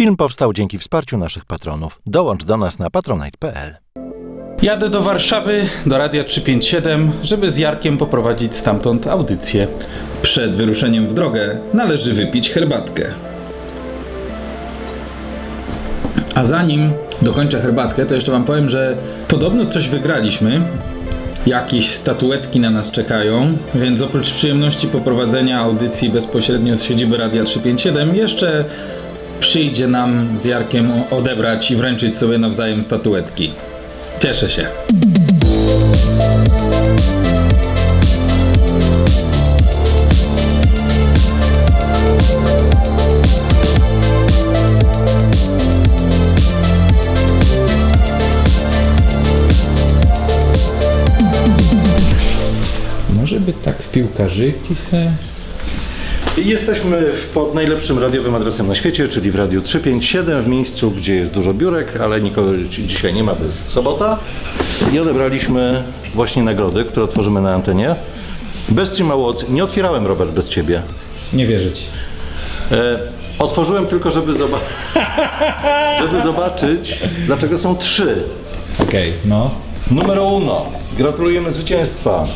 Film powstał dzięki wsparciu naszych patronów. Dołącz do nas na patronite.pl. Jadę do Warszawy, do Radia 357, żeby z Jarkiem poprowadzić stamtąd audycję. Przed wyruszeniem w drogę należy wypić herbatkę. A zanim dokończę herbatkę, to jeszcze wam powiem, że podobno coś wygraliśmy. Jakieś statuetki na nas czekają, więc oprócz przyjemności poprowadzenia audycji bezpośrednio z siedziby Radia 357, jeszcze przyjdzie nam z Jarkiem odebrać i wręczyć sobie nawzajem statuetki. Cieszę się. Może by tak w piłkarzyki se... Jesteśmy pod najlepszym radiowym adresem na świecie, czyli w Radiu 357, w miejscu, gdzie jest dużo biurek, ale nikogo dzi- dzisiaj nie ma, to jest sobota. I odebraliśmy właśnie nagrody, które otworzymy na antenie. Bez Stream Awards nie otwierałem, Robert, bez Ciebie. Nie wierzyć. E, otworzyłem tylko, żeby, zoba- żeby zobaczyć, dlaczego są trzy. Okej, no. Numer uno. Gratulujemy zwycięstwa.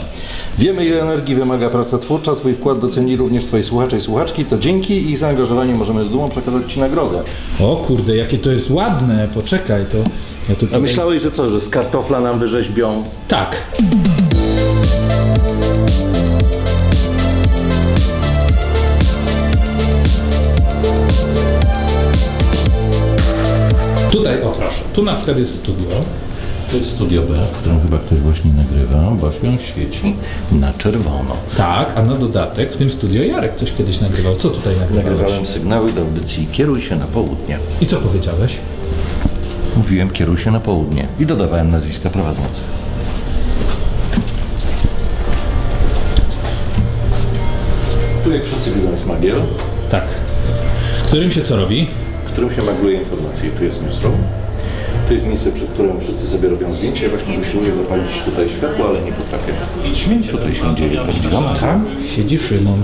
Wiemy, ile energii wymaga praca twórcza. Twój wkład doceni również Twoi słuchacze i słuchaczki. To dzięki ich zaangażowaniu możemy z dumą przekazać Ci nagrodę. O kurde, jakie to jest ładne, poczekaj, to... Ja tu A myślałeś, że co, że z kartofla nam wyrzeźbią? Tak. Tutaj, o proszę, tu na przykład jest studio. To jest studio B, w którym chyba ktoś właśnie nagrywa, bo się świeci na czerwono. Tak, a na dodatek w tym studio Jarek coś kiedyś nagrywał. Co tutaj nagrywałeś? Nagrywałem sygnały do audycji Kieruj się na południe. I co powiedziałeś? Mówiłem kieruj się na południe i dodawałem nazwiska prowadzących. Tu jak wszyscy wiedzą jest magiel, Tak. W którym się co robi? w którym się magluje informacje. Tu jest newsroom. Tu jest miejsce, przed którym wszyscy sobie robią zdjęcia. Ja właśnie usiłuję zapalić tutaj światło, ale nie potrafię. Tutaj się dzieje magia. Tak. Siedzi Szymon.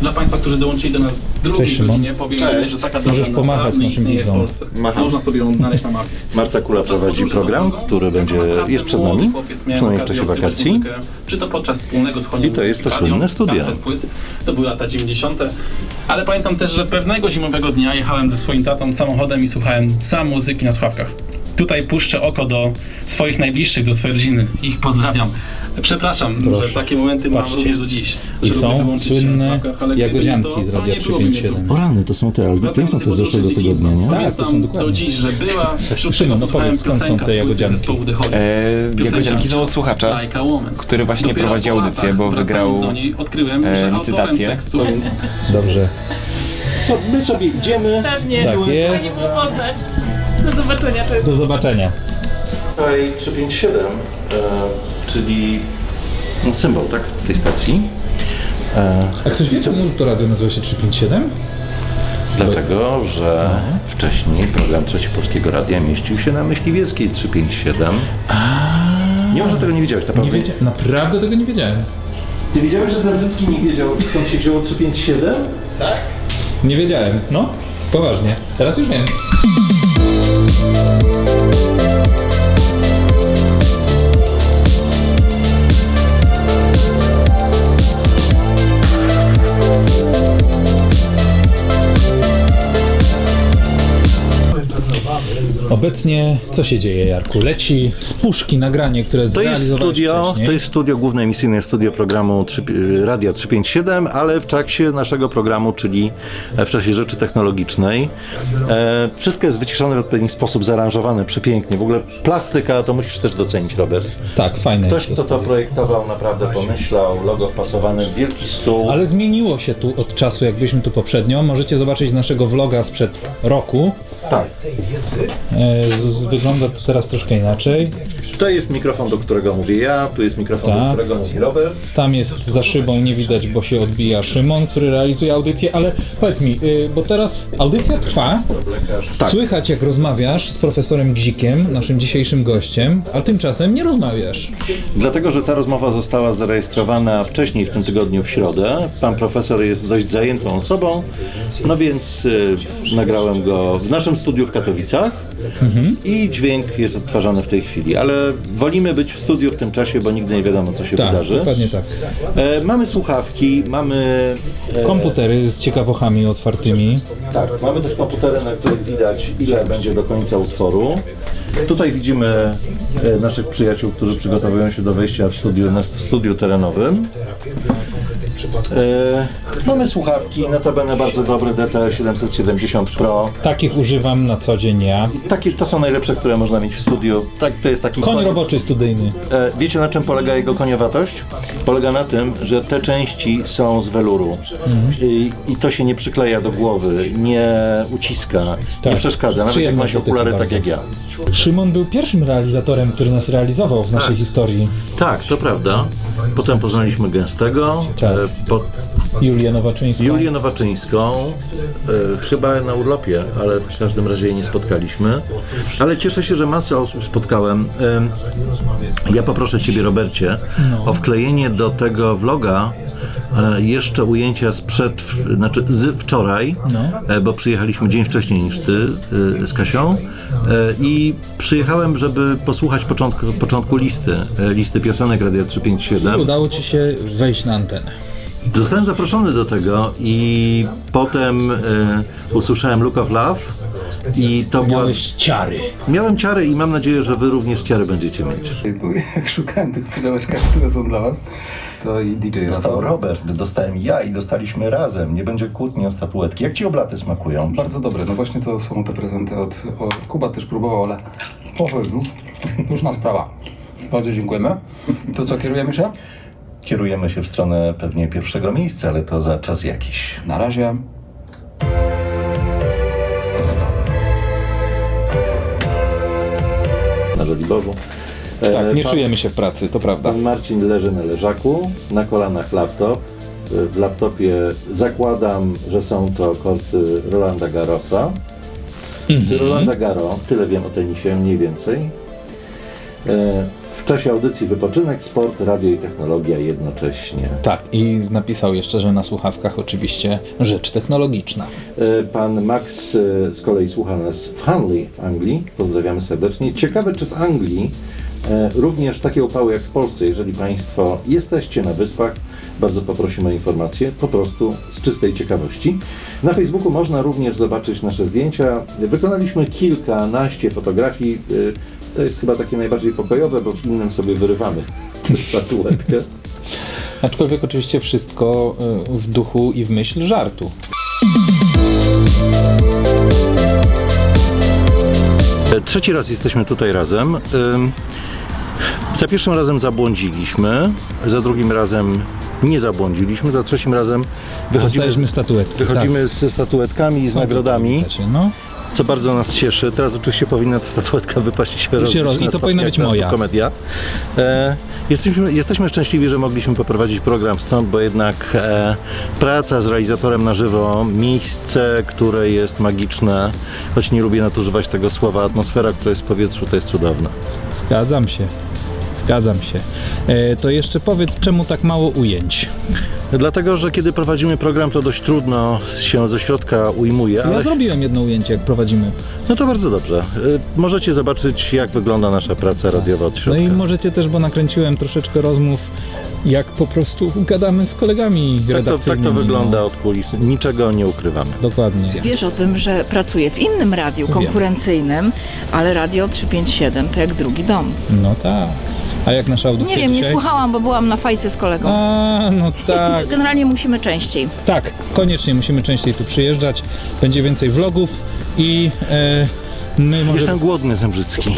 Dla Państwa, którzy dołączyli do nas w drugiej Cześć, Szymon. godzinie, powiem, Cześć. że taka Możesz droga pomachać naprawdę naszym istnieje w widzom. Polsce. Macham. Można sobie ją znaleźć na mapie. Marta Kula prowadzi program, który będzie, jest przed nami, przynajmniej w czasie wakacji. Czy to podczas wspólnego schodzenia I to jest to słynne studio. Płyt. To były lata 90. Ale pamiętam też, że pewnego zimowego dnia jechałem ze swoim tatą samochodem i słuchałem sam muzyki na Sławkach. Tutaj puszczę oko do swoich najbliższych, do swojej rodziny. Ich pozdrawiam. Przepraszam, Proszę. że takie momenty mam Patrzcie. również do dziś. I że lubię są wyłączyć się na słynne Sławkach, ale gdyby nie jagodzianki z to Radia nie byłoby mnie tu. 357. O rany, to są te, ale to nie są te z zeszłego tygodnia, nie? Tak, to są Pamiętam dokładnie. do dziś, że była wśród Szymon, tego, no słuchałem powiedz, skąd są piosenka te z płyty jagodzianki? zespołu The Hollies. E, Jagodzianki są od słuchacza, Like a Woman. który właśnie Dopiero prowadzi po audycję, latach, bo wracając wygrał do niej, odkryłem, e, że autorem licytację. tekstu Dobrze. To my sobie idziemy. Pewnie. Tak jest. Fajnie było poznać. Do zobaczenia. Cześć. Do zobaczenia. Tutaj 357, e, czyli symbol, tak, tej stacji. E, A ktoś wie, czemu to radio nazywa się 357? dlatego, że wcześniej program Trzeci Polskiego Radia mieścił się na Myśliwieckiej 357. Nie może tego nie wiedziałeś, Nie naprawdę. wiedziałem, naprawdę tego nie wiedziałem. Ty wiedziałeś, że Zabrzycki nie wiedział, skąd się wzięło 357? Nie wiedziałem. No, poważnie. Teraz już wiem. Thank Obecnie co się dzieje, Jarku? Leci z puszki nagranie, które To jest studio, wcześniej. to jest studio, główne emisyjne studio programu 3, Radia 357, ale w trakcie naszego programu, czyli w czasie rzeczy technologicznej. E, wszystko jest wyciszone w odpowiedni sposób, zaaranżowane przepięknie. W ogóle plastyka to musisz też docenić, Robert. Tak, fajne. Ktoś, kto to projektował, naprawdę pomyślał, logo wpasowany w wielki stół. Ale zmieniło się tu od czasu, jak byliśmy tu poprzednio. Możecie zobaczyć naszego vloga sprzed roku. Tak. Z- z- wygląda to teraz troszkę inaczej. To jest mikrofon, do którego mówię ja, tu jest mikrofon, do Tak. którego mówi Robert. Tam jest za szybą, nie widać, bo się odbija Szymon, który realizuje audycję, ale powiedz mi, y, bo teraz audycja trwa, Tak. słychać jak rozmawiasz z profesorem Gzikiem, naszym dzisiejszym gościem, a tymczasem nie rozmawiasz. Dlatego, że ta rozmowa została zarejestrowana wcześniej w tym tygodniu w środę. Pan profesor jest dość zajętą osobą, no więc y, nagrałem go w naszym studiu w Katowicach i dźwięk jest odtwarzany w tej chwili, ale wolimy być w studiu w tym czasie, bo nigdy nie wiadomo, co się Tak, wydarzy. dokładnie tak. E, mamy słuchawki, mamy... E, Komputery z ciekawochami otwartymi. Tak, mamy też komputery, na których widać ile będzie do końca utworu. Tutaj widzimy e, naszych przyjaciół, którzy przygotowują się do wejścia w studiu, na st- studiu terenowym. E, mamy słuchawki, notabene bardzo dobre DT770 Pro. Takich używam na co dzień ja. Takie, to są najlepsze, które można mieć w studiu. Tak, to jest taki Koń roboczy studyjny. E, Wiecie na czym polega jego koniowatość? Polega na tym, że te części są z weluru I, i to się nie przykleja do głowy, nie uciska, nie Tak. przeszkadza, nawet jak Przyjemne ma się dotyki okulary tak jak ja. Szymon był pierwszym realizatorem, który nas realizował w naszej historii. Tak, to prawda. Potem poznaliśmy Gęstego, Tak. e, po, Julię Nowaczyńską. Julię Nowaczyńską, e, chyba na urlopie, ale w każdym razie jej nie spotkaliśmy. Ale cieszę się, że masę osób spotkałem. Em, Ja poproszę Ciebie, Robercie, o wklejenie do tego vloga e, jeszcze ujęcia sprzed, znaczy z wczoraj, e, bo przyjechaliśmy dzień wcześniej niż Ty e, z Kasią e, i przyjechałem, żeby posłuchać początku, początku listy, e, listy piosenek Radia 357. Udało Ci się wejść na antenę. Zostałem zaproszony do tego i potem e, usłyszałem Look of Love i to była... Miałeś ciary. Miałem ciary i mam nadzieję, że wy również ciary będziecie mieć. Bo jak szukałem tych pudełeczkach, które są dla was, to i DJ Rafał. Robert, dostałem ja i dostaliśmy razem. Nie będzie kłótni o statuetki. Jak ci oblaty smakują? Bardzo dobre. No właśnie to są te prezenty od, od Kuba też próbował, ale pochodził. Różna sprawa. Bardzo dziękujemy. To co, kierujemy się? Kierujemy się w stronę pewnie pierwszego miejsca, ale to za czas jakiś. Na razie. Na Żoliborzu. E, Tak, nie pan- czujemy się w pracy, to prawda. Pan Marcin leży na leżaku, na kolanach laptop. E, W laptopie zakładam, że są to korty Rolanda Garrosa. Czy Rolanda Garo, tyle wiem o tenisie, mniej więcej. E, czasie audycji wypoczynek, sport, radio i technologia jednocześnie. Tak, i napisał jeszcze, że na słuchawkach oczywiście rzecz technologiczna. E, Pan Max e, z kolei słucha nas w Hanley w Anglii. Pozdrawiamy serdecznie. Ciekawe, czy w Anglii e, również takie upały jak w Polsce, jeżeli Państwo jesteście na wyspach, bardzo poprosimy o informacje, po prostu z czystej ciekawości. Na Facebooku można również zobaczyć nasze zdjęcia. Wykonaliśmy kilkanaście fotografii. To jest chyba takie najbardziej pokojowe, bo w innym sobie wyrywamy tę statuetkę. Aczkolwiek oczywiście wszystko y, w duchu i w myśl żartu. Trzeci raz jesteśmy tutaj razem. Za pierwszym razem zabłądziliśmy, za drugim razem nie zabłądziliśmy, za trzecim razem wychodzimy, statuetki. wychodzimy ze statuetkami i z tak. nagrodami, No. Co bardzo nas cieszy. Teraz oczywiście powinna ta statuetka wypaść się roz- i to powinna być moja. Komedia. E, jesteśmy, jesteśmy szczęśliwi, że mogliśmy poprowadzić program stąd, bo jednak e, praca z realizatorem na żywo, miejsce, które jest magiczne, choć nie lubię nadużywać tego słowa, atmosfera, która jest w powietrzu, to jest cudowna. Zgadzam się. Zgadzam się. E, to jeszcze powiedz, czemu tak mało ujęć? Dlatego, że kiedy prowadzimy program, to dość trudno się ze środka ujmuje, Ja ale zrobiłem jedno ujęcie, jak prowadzimy. no to bardzo dobrze. Y, Możecie zobaczyć, jak wygląda nasza praca radiowa od No środka. i możecie też, bo nakręciłem troszeczkę rozmów, jak po prostu gadamy z kolegami tak, to, tak to wygląda No, od kulis. Niczego nie ukrywamy. dokładnie. Wiesz o tym, że pracuję w innym radiu konkurencyjnym, ale radio 357 to jak drugi dom. No tak. A jak nasza audycja Nie wiem, nie dzisiaj? słuchałam, bo byłam na fajce z kolegą. A, no tak. Generalnie musimy częściej. Tak, koniecznie musimy częściej tu przyjeżdżać. Będzie więcej vlogów i e, my może... Jestem głodny, Zembrzycki.